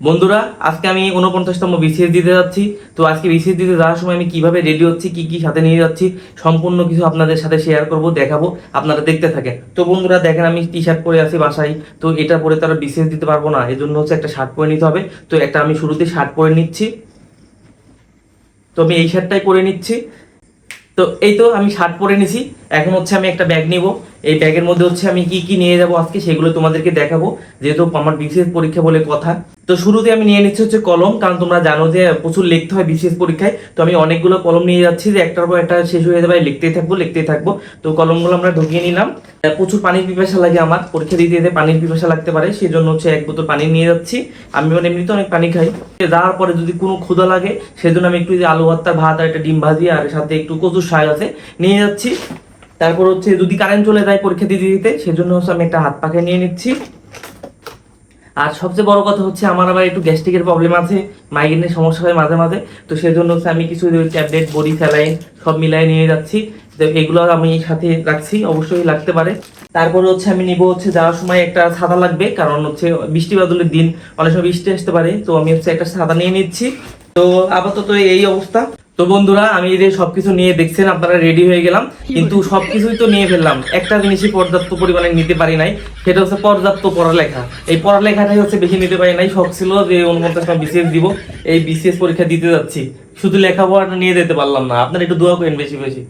বন্ধুরা, আজকে আমি উনপঞ্চাশতম বিসিএস দিতে যাচ্ছি। তো আজকে বিসিএস দিতে যাওয়ার সময় আমি কীভাবে রেডি হচ্ছি, কি কি সাথে নিয়ে যাচ্ছি, সম্পূর্ণ কিছু আপনাদের সাথে শেয়ার করব, দেখাবো, আপনারা দেখতে থাকেন। তো বন্ধুরা, দেখেন আমি টি শার্ট পরে আছি বাসায়। তো এটা পরে তারা বিসিএস দিতে পারব না এই জন্য হচ্ছে একটা শার্ট পরে নিতে হবে। তো একটা আমি শুরুতে শার্ট পরে নিচ্ছি। তো আমি এই শার্টটাই পরে নিচ্ছি। তো এই তো আমি শার্ট পরে নিছি। এখন হচ্ছে আমি একটা ব্যাগ নিব। এই ব্যাগের মধ্যে হচ্ছে আমি কি কি নিয়ে যাব আজকে সেগুলো তোমাদেরকে দেখাবো, যেহেতু আমার বিশেষ পরীক্ষা বলে কথা। তো শুরুতে আমি নিয়ে নিচ্ছি হচ্ছে কলম, কারণ তোমরা জানো যে প্রচুর লিখতে হয় বিশেষ পরীক্ষায়। তো আমি অনেকগুলো কলম নিয়ে যাচ্ছি, যে একটার পর একটা শেষ হয়ে যাবে, লিখতেই থাকব লিখতেই থাকব। তো কলমগুলো আমরা ঢুকিয়ে নিলাম। প্রচুর পানির পিপাসা লাগে আমার, পরীক্ষা দিতে দিতে পানির পিপাসা লাগতে পারে সেই জন্য হচ্ছে এক বোতল পানি নিয়ে যাচ্ছি। আমি মানে এমনিতে অনেক পানি খাই। যাওয়ার পরে যদি কোনো ক্ষুধা লাগে, সেজন্য আমি একটু যে আলু ভর্তা, ভাত আর একটা ডিম ভাজি, আর সাথে একটু কচুর শাক আছে, নিয়ে যাচ্ছি। তারপর হচ্ছে যদি কারেন্ট চলে যায় পরীক্ষা দিতে দিতে, সেজন্য হচ্ছে আমি একটা হাত পাখা নিয়ে নিচ্ছি। আর সবচেয়ে বড় কথা হচ্ছে আমার আবার একটু গ্যাস্ট্রিকের প্রবলেম আছে মাইগ্রেনের সমস্যা হয় মাঝে মাঝে, তো সেজন্য হচ্ছে আমি কিছু ট্যাবলেট বডি স্যালাইন সব মিলাই নিয়ে যাচ্ছি। তো এগুলো আমি সাথে রাখছি, অবশ্যই লাগতে পারে। তারপরে হচ্ছে আমি নিব হচ্ছে যাওয়ার সময় একটা ছাতা লাগবে, কারণ হচ্ছে বৃষ্টি বাদলের দিন, অনেক সময় বৃষ্টি আসতে পারে, তো আমি হচ্ছে একটা ছাতা নিয়ে নিচ্ছি। তো আপাতত এই অবস্থা। তো বন্ধুরা, আমি যে সবকিছু নিয়ে দেখছেন, আপনারা রেডি হয়ে গেলাম। কিন্তু সবকিছুই তো নিয়ে ফেললাম। একটা জিনিসই পর্যাপ্ত পরিমাণে নিতে পারি নাই, সেটা হচ্ছে পর্যাপ্ত পড়ালেখা। এই পড়ালেখাটাই হচ্ছে বেশি নিতে পারি নাই। শখ ছিল যে উনপঞ্চাশ বিসিএস দিব, এই বিসিএস পরীক্ষা দিতে যাচ্ছি। শুধু লেখাপড়াটা নিয়ে যেতে পারলাম না। আপনারা একটু দোয়া করেন বেশি বেশি।